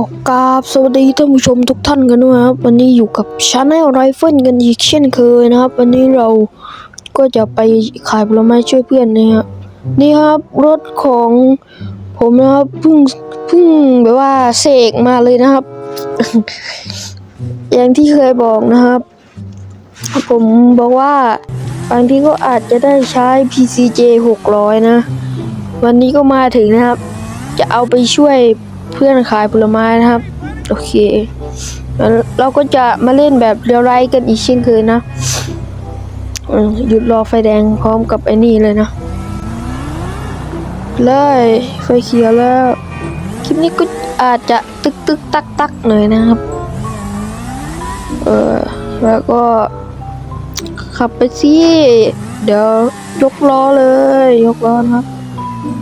ก็กราบสวัสดีท่านผู้ชมทุกท่านกันด้วยครับ วันนี้อยู่กับชาแนลไรเฟิลกันอีกเช่นเคยนะครับ วันนี้เราก็จะไปขายผลไม้ช่วยเพื่อนนะครับนี่ครับรถของผมนะครับเพิ่งเพิ่งแบบว่าเสกมาเลยนะครับ อย่างที่เคยบอกนะครับ ผมบอกว่าบางทีก็อาจจะได้ใช้ PCJ 600 นะ วันนี้ก็มาถึงนะครับ จะเอาไปช่วย เพื่อนขายผลไม้นะครับ โอเค เราก็จะมาเล่นแบบเรียวไรกันอีกเช่นเคยนะหยุดรอไฟแดงพร้อมกับไอ้นี่เลยนะ เลยไฟเขียวแล้ว คลิปนี้ก็อาจจะตึกตึกตักตักหน่อยนะครับ เออแล้วก็ขับไปสิเดี๋ยวยกล้อเลย ยกล้อนะครับ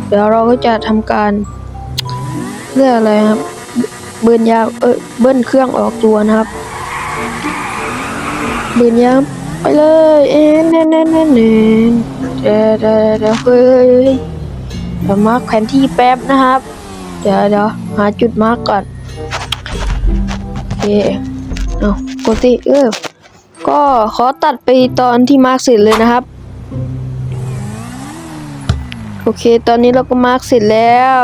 เดี๋ยวเราก็จะทำการ เพื่ออะไรครับเบิ้ลยาเออเบิ้ลเครื่องออกตัวนะครับเบิ้ลยาไปเลยเอ็นเน่นเน่นเน่นเน่นเดี๋ยวเดี๋ยวเดี๋ยวเฮ้ยเดี๋ยวมาร์กแผนที่แป๊บนะครับ เดี๋ยวเดี๋ยวหาจุดมาร์กก่อนโอเคเอาปกติเออก็ขอตัดไปตอนที่มาร์กเสร็จเลยนะครับโอเค ตอนนี้เราก็มาร์กเสร็จแล้ว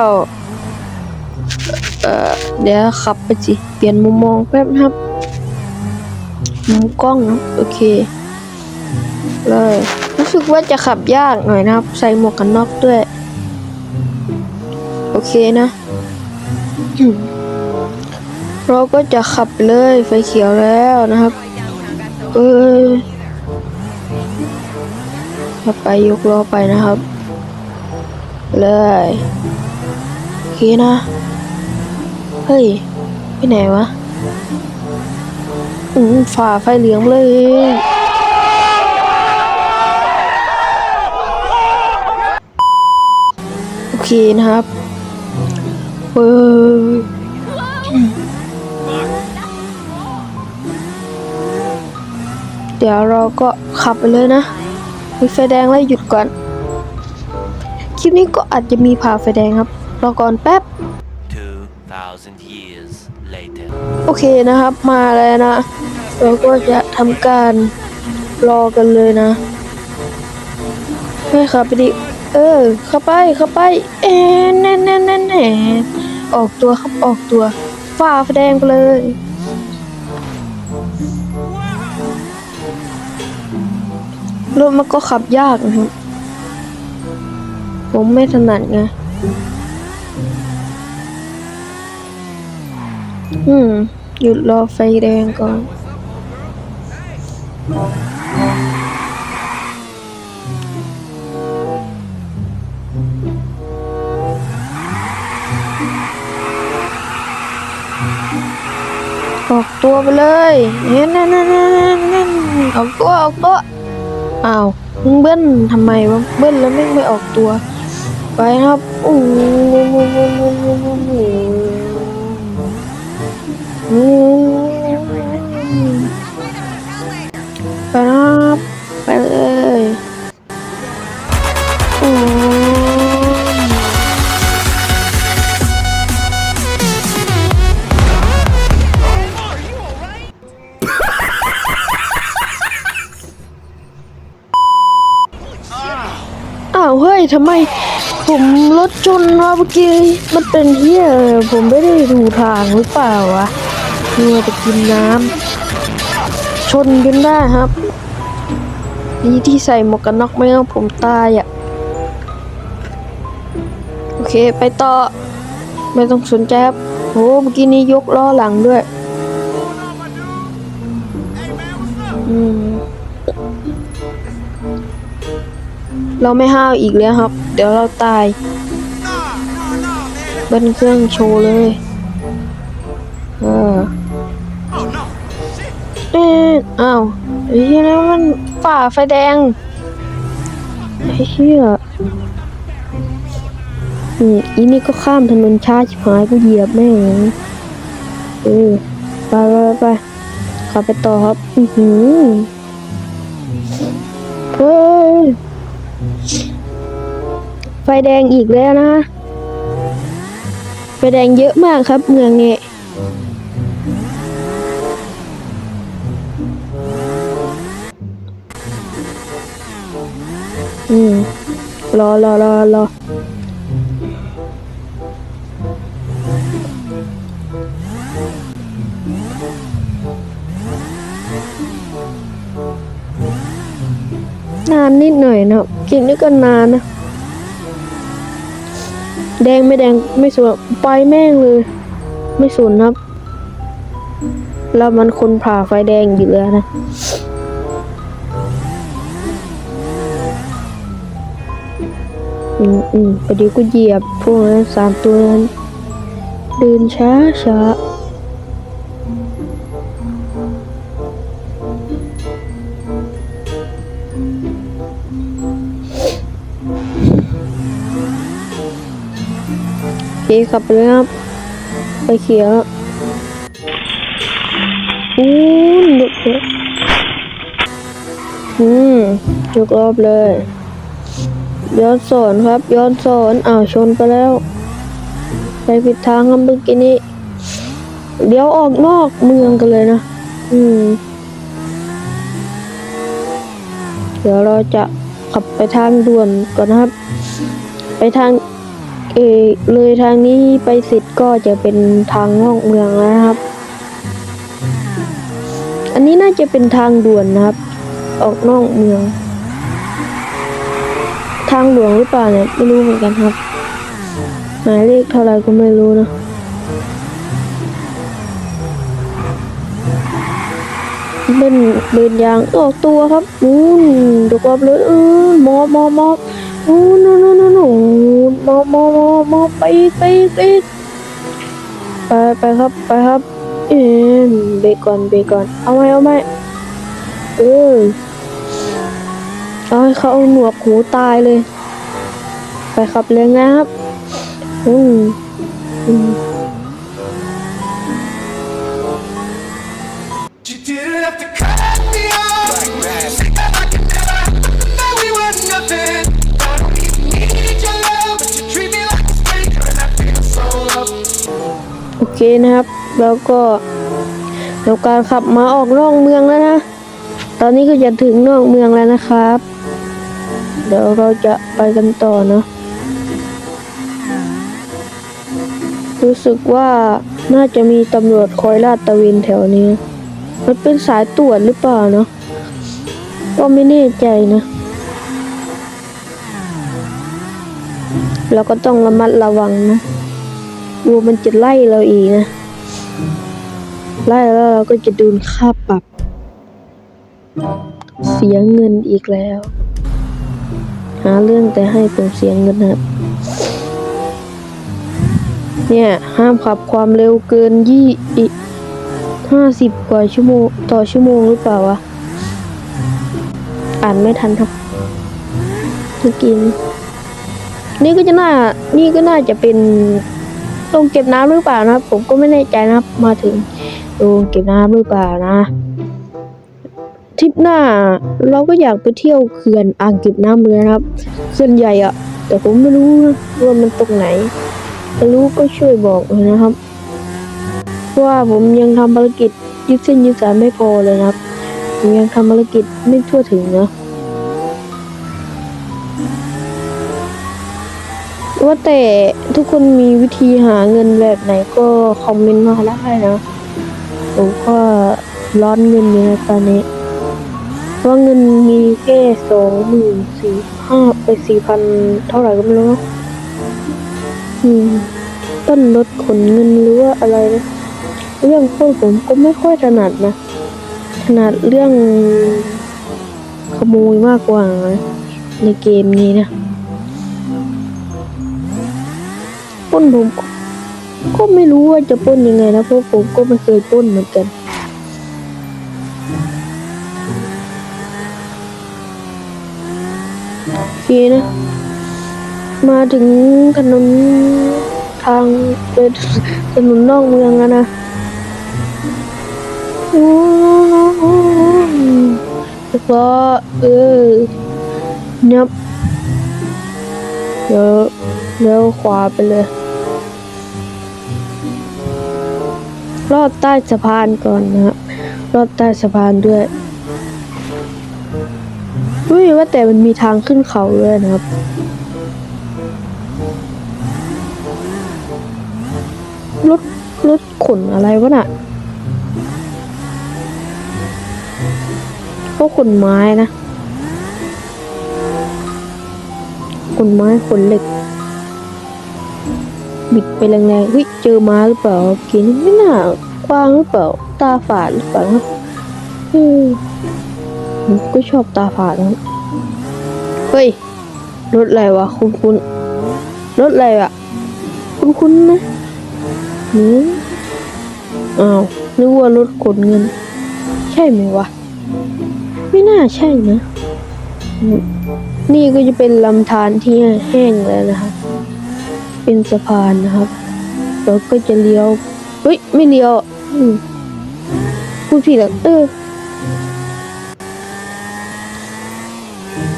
เอ่อเดี๋ยวขับไปสิ เปลี่ยนมุมมองแป๊บนะครับ มุมกล้องนะโอเค เลย รู้สึกว่าจะขับยากหน่อยนะครับ ใส่หมวกกันน็อกด้วย โอเคนะ เราก็จะขับเลยไฟเขียวแล้วนะครับ เออขับไปยกล้อไปนะครับ เลย โอเคนะ เฮ้ยไปไหนวะ อืมฝ่าไฟเหลืองเลย โอเคนะครับเฮ้ยเดี๋ยวเราก็ขับไปเลยนะ มีไฟแดงแล้วหยุดก่อน คลิปนี้ก็อาจจะมีผ่าไฟแดงครับ รอก่อนแป๊บ2,000 years later. โอเคนะครับมาแล้วนะ เราก็จะทำการรอกันเลยนะให้ขับไปดิเออ เข้าไปเข้าไป เอ็นแน่นแน่นแน่นแน่ออกตัวครับออกตัวฝ่าไฟแดงไปเลยรถมันก็ขับยากนะครับ ผมไม่ถนัดไง อืม หยุดรอไฟแดงก่อน ออกตัวไปเลยเฮ้นั่นนั่นนั่นนั่นออกตัวออกตัวอ้าวมึงเบิ้ลทำไมวะเบิ้ลแล้วไม่ไม่ออกตัว ไปครับโอ้ ไปครับไปเลยโอ้อ้าวเฮ้ยทำไม ผมรถชนมาเมื่อกี้ มันเป็นเฮียผมไม่ได้ดูทางหรือเปล่าวะ มัวแต่กินน้ำชนจนได้ครับดีที่ใส่หมวกกันน็อกไม่งั้นผมตายอะ โอเคไปต่อ ไม่ต้องสนใจครับโหเมื่อกี้นี้ยกล้อหลังด้วย อืม เราไม่ห้าวอีกแล้วครับ เดี๋ยวเราตายเบิ้ลเครื่องโชว์เลย เออ เอ๊ะอ้าวไอ้เหี้ยนั่นมันฝ่าไฟแดงไอ้เหี้ยอืมอีนี่ก็ข้ามถนนช้าชิบหายก็เหยียบแม่งเออไปไปไปขับไปต่อครับ อือหือเฮ้ยไฟแดงอีกแล้วนะไฟแดงเยอะมากครับเมืองนี้ อืมรอรอรอรอนานนิดหน่อยนะครับกินนี่ก็นานนะ แดงไม่แดงไม่สนไปแม่งเลย ไม่สนครับ แล้วมันคนผ่าไฟแดงอยู่แล้วนะ อืมอืมประเดี๋ยวก็เหยียบพวกนั้นสามตัวนั้นเดินช้าช้าโอเคขับไปเลยครับไปเขียวอู้นลุกเลยอืมยกรอบเลย ย้อนสอนครับ ย้อนสอนอ้าวชนไปแล้ว ไปผิดทางครับเมื่อกี้นี้เดี๋ยวออกนอกเมืองกันเลยนะ อืม เดี๋ยวเราจะขับไปทางด่วนก่อนนะครับ ไปทาง เออเลยทางนี้ไปเสร็จก็จะเป็นทางนอกเมืองแล้วนะครับ อันนี้น่าจะเป็นทางด่วนนะครับ ออกนอกเมือง ทางหลวงหรือเปล่าเนี่ยไม่รู้เหมือนกันครับ หมายเลขเท่าไรก็ไม่รู้นะเป็นเดินยางออกตัวครับอู้นดูกอบเลยเออมอบมอบมอบอู้นนู่นนู่นนู่นมอบมอบมอบมอบไปอีกไปอีกไปอีกไปไปครับไปครับ เอ็มเบรกก่อนเบรกก่อนเอาไหมเอาไหมเออ เอาให้เขาเอาหนวกหูตายเลย ไปขับเลยนะครับอืมอืม You didn't have to cut me off. Say that I could never know we were nothing. I don't even need your love, but you treat me like a stranger, and I feel so loved. โอเคนะครับ แล้วก็เดี๋ยวการขับมาออกนอกเมืองแล้วนะ ตอนนี้ก็จะถึงนอกเมืองแล้วนะครับ เดี๋ยวเราจะไปกันต่อนะ รู้สึกว่าน่าจะมีตำรวจคอยลาดตระเวนแถวนี้ มันเป็นสายตรวจหรือเปล่าเนาะก็ไม่แน่ใจนะ เราก็ต้องระมัดระวังนะกลัวมันจะไล่เราอีกนะ ไล่แล้วเราก็จะโดนค่าปรับ เสียเงินอีกแล้ว หาเรื่องแต่ให้ผมเสียเงินครับเนี่ย ห้ามขับความเร็วเกินยี่อีห้าสิบกว่าชั่วโมง ต่อชั่วโมงหรือเปล่าวะ อ่านไม่ทันครับเมื่อกี้นี้นี่ก็จะน่า นี่ก็น่าจะเป็นโรงเก็บน้ำหรือเปล่านะครับ ผมก็ไม่แน่ใจนะครับ มาถึงโรงเก็บน้ำหรือเปล่านะ ทริปหน้า เราก็อยากไปเที่ยวเขื่อนอ่างเก็บน้ำเลยนะครับเขื่อนใหญ่อะแต่ผมไม่รู้นะว่ามันตรงไหนถ้ารู้ก็ช่วยบอกเลยนะครับว่าผมยังทำภารกิจยืดเส้นยืดสายไม่พอเลยนะครับผมยังทำภารกิจไม่ทั่วถึงนะว่าแต่ทุกคนมีวิธีหาเงินแบบไหนก็คอมเมนต์มาได้นะผมก็ร้อนเงินอยู่นะตอนนี้ เพราเงินมีแค่สองหมื่นสี่ห้าไปสี่พันเท่าไหร่ก็ไม่รู้นะอืม ต้นรถขนเงินหรือว่าอะไรนะเรื่องพวกผมก็ไม่ค่อยถนัดนะ ถนัดเรื่องขโมยมากกว่า ในเกมนี้นะป้นผมก็ไม่รู้ว่าจะป้นยังไงนะเพราะผมก็ไม่เคยป้นเหมือนกัน โอเค นะ มาถึงถนนทางเดินถนนนอกเมืองแล้วนะแล้วก็เออนับเดี๋ยวเลี้ยวขวาไปเลยลอดใต้สะพานก่อนนะครับลอดใต้สะพานด้วย รฮ้ยว่าแต่มันมีทางขึ้นเขาด้วยนะครับรถรถขนอะไรวะน่ะก็ขนไม้นะขนไม้ขนเหล็ก บิดไปแรงๆเฮ้ยเจอม้าหรือเปล่ากินไม่น่ากว้างหรือเปล่า ตาฝาดหรือเปล่าเออผม ก็ชอบตาฝาดนะเฮ้ย รถอะไรวะ คุณคุณรถอะไรอะคุณคุณนะหืมอ้าวนึกว่ารถขนเงิน ใช่ไหมวะ ไม่น่าใช่นะ นี่ก็จะเป็นลำธารที่แห้งแล้วนะครับ เป็นสะพานนะครับแล้วก็จะเลี้ยว เฮ้ย ไม่เลี้ยวพูดผิดแล้วเออ อืม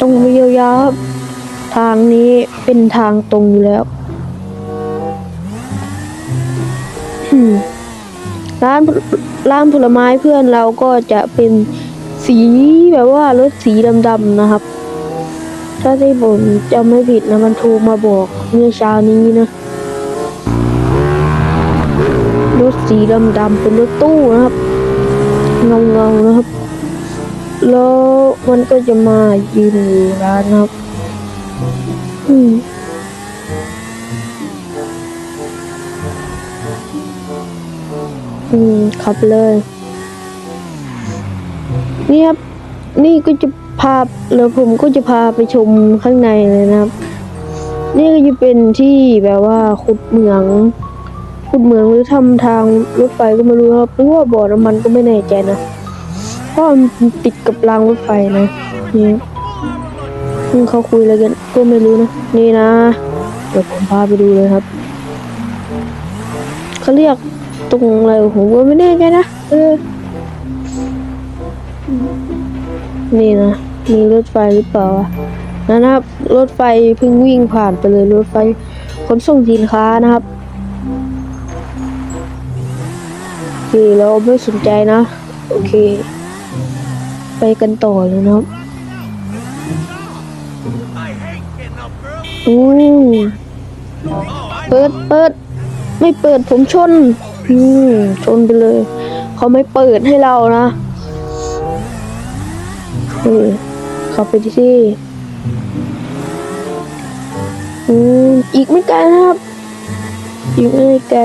ตรงไปยาวๆทางนี้เป็นทางตรงอยู่แล้วร้านร้านผลไม้เพื่อนเราก็จะเป็นสีแบบว่ารถสีดำๆนะครับ ถ้าที่ผมจำไม่ผิดนะมันโทรมาบอกเมื่อเช้านี้นะรถสีดำๆเป็นรถตู้นะครับเงาๆนะครับ แล้วมันก็จะมายืนอยู่ร้านะครับอืมอืมขับเลย นี่ครับ นี่ก็จะพาแล้วผมก็จะพาไปชมข้างในเลยนะครับ นี่ก็จะเป็นที่แบบว่าขุดเหมืองขุดเหมืองหรือทำทางรถไฟก็ไม่รู้ครับหรือว่าบ่อน้ำมันก็ไม่แน่ใจนะ เพราะมันติดกับรางรถไฟนะนี่ซึ่งเขาคุยอะไรกันก็ไม่รู้นะ นี่นะ เดี๋ยวผมพาไปดูเลยครับเขาเรียกตรงอะไรผมก็ไม่แน่ใจนะเออนี่นะ มีรถไฟหรือเปล่าวะนั่นนะครับ รถไฟเพิ่งวิ่งผ่านไปเลยรถไฟขนส่งสินค้านะครับโอเคเราไม่สนใจนะ โอเค ไปกันต่อเลยนะครับอืมเปิดเปิด ไม่เปิดผมชน อืมชนไปเลย เขาไม่เปิดให้เรานะเออเข้าไปที่อืมอีกไม่ไกลนะครับ อีกไม่ไกล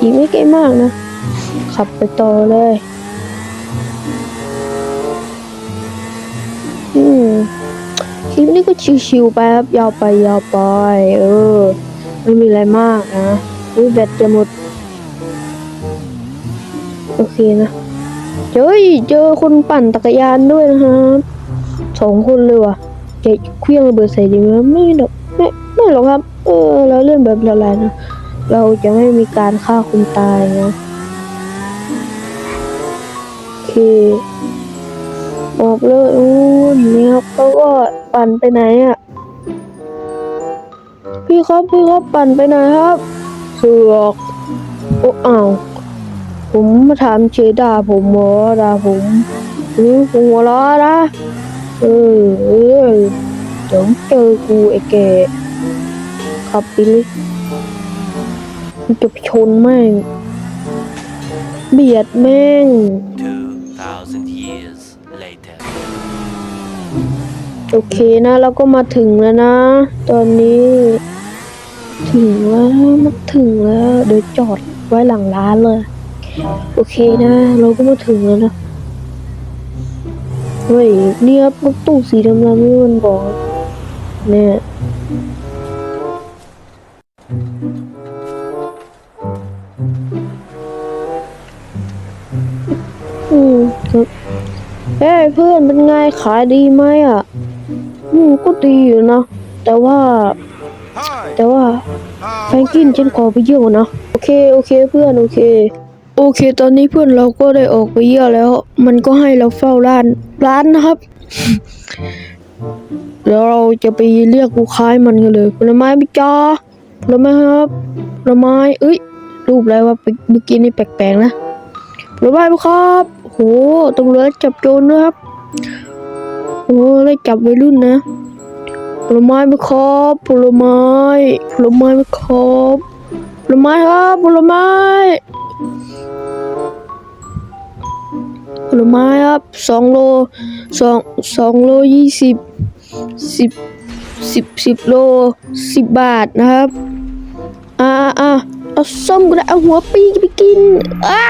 อีกไม่ไกลมากนะ ขับไปต่อเลย คลิปนี้ก็ชิวๆไปครับยาวไปยาวไป เออ ไม่มีอะไรมากนะอุ้ยแบตจะหมด โอเคนะเฮ้ยเจอคนปั่นจักรยานด้วยนะครับสองคนเลยว่ะจะเครื่องระเบิดใส่ดีไหมไม่หรอกไม่ไม่หรอกครับ เออ เราเล่นแบบละลายนะเราจะไม่มีการฆ่าคนตายนะโอเคออกเลย นี่ครับเขาก็ปั่นไปไหนอะ พี่ครับพี่ครับปั่นไปไหนครับเสือกโอ้อ้าวผมมาถามเฉยด่าผมหมอด่าผมอือผมหัวล้อนะเออเออเดี๋ยวเจอกูไอ้แกขับไปเลยมันจะชนแม่ง เบียดแม่ง 2,000 years later. โอเคนะเราก็มาถึงแล้วนะ ตอนนี้ ถึงแล้วมาถึงแล้ว เดี๋ยวจอดไว้หลังร้านเลย โอเคนะ เราก็มาถึงแล้วนะเฮ้ยเนี่ยครับรถตู้สีดำๆนี่มันบอกเนี่ย เฮ้ยเพื่อนเป็นไงขายดีไหมอะ อืมก็ดีอยู่นะ แต่ว่า Hi. แต่ว่าแฟรงกินฉันขอไปเยี่ยวนะ โอเคโอเคเพื่อนโอเค โอเค ตอนนี้เพื่อนเราก็ได้ออกไปเยี่ยวแล้ว มันก็ให้เราเฝ้าร้าน ร้านนะครับแล้วเราจะไปเรียกลูกค้าให้มันกันเลยผลไม้พี่จ้าผลไม้ครับผลไม้เอ้ยรูปอะไรวะเมื่อกี้นี่แปลกๆนะผลไม้ไหมครับ โอ้โหตำรวจจับโจรด้วยครับโอ้ไล่จับวัยรุ่นนะผลไม้ไหมครับผลไม้ผลไม้ไหมครับผลไม้ครับผลไม้ผลไม้ครับสองโลสองสองโลยี่สิบสิบสิบสิบโลสิบบาทนะครับอ่าอ่าเอาส้มก็ได้เอาหัวปีไปกินอ้า